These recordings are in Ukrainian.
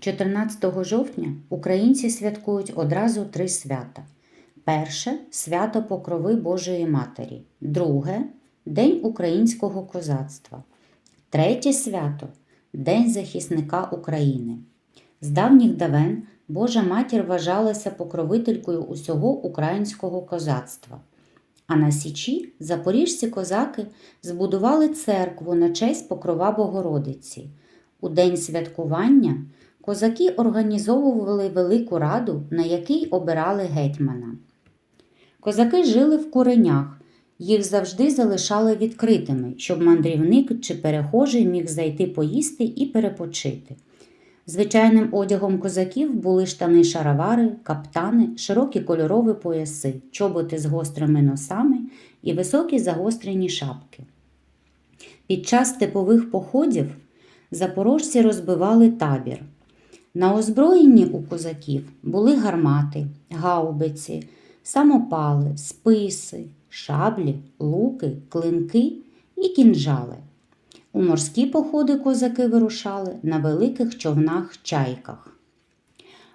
14 жовтня українці святкують одразу три свята. Перше свято Покрови Божої Матері, друге День українського козацтва, третє свято День захисника України. З давніх давен Божа матір вважалася покровителькою усього українського козацтва. А на Січі запоріжці козаки збудували церкву на честь Покрова Богородиці. У день святкування козаки організовували велику раду, на якій обирали гетьмана. Козаки жили в куренях, їх завжди залишали відкритими, щоб мандрівник чи перехожий міг зайти поїсти і перепочити. Звичайним одягом козаків були штани шаровари, каптани, широкі кольорові пояси, чоботи з гострими носами і високі загострені шапки. Під час степових походів запорожці розбивали табір. На озброєнні у козаків були гармати, гаубиці, самопали, списи, шаблі, луки, клинки і кінжали. У морські походи козаки вирушали на великих човнах-чайках.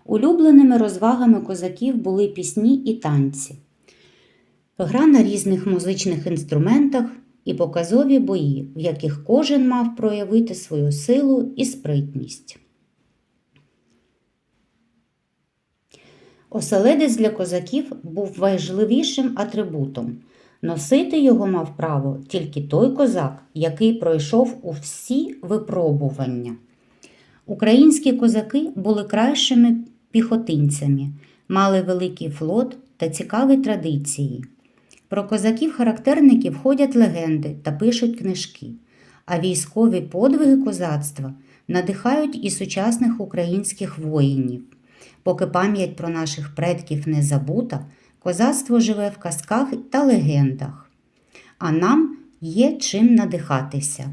Улюбленими розвагами козаків були пісні і танці, гра на різних музичних інструментах і показові бої, в яких кожен мав проявити свою силу і спритність. Оселедець для козаків був важливішим атрибутом. Носити його мав право тільки той козак, який пройшов у всі випробування. Українські козаки були кращими піхотинцями, мали великий флот та цікаві традиції. Про козаків-характерників ходять легенди та пишуть книжки, а військові подвиги козацтва надихають і сучасних українських воїнів. Поки пам'ять про наших предків не забута, козацтво живе в казках та легендах, а нам є чим надихатися.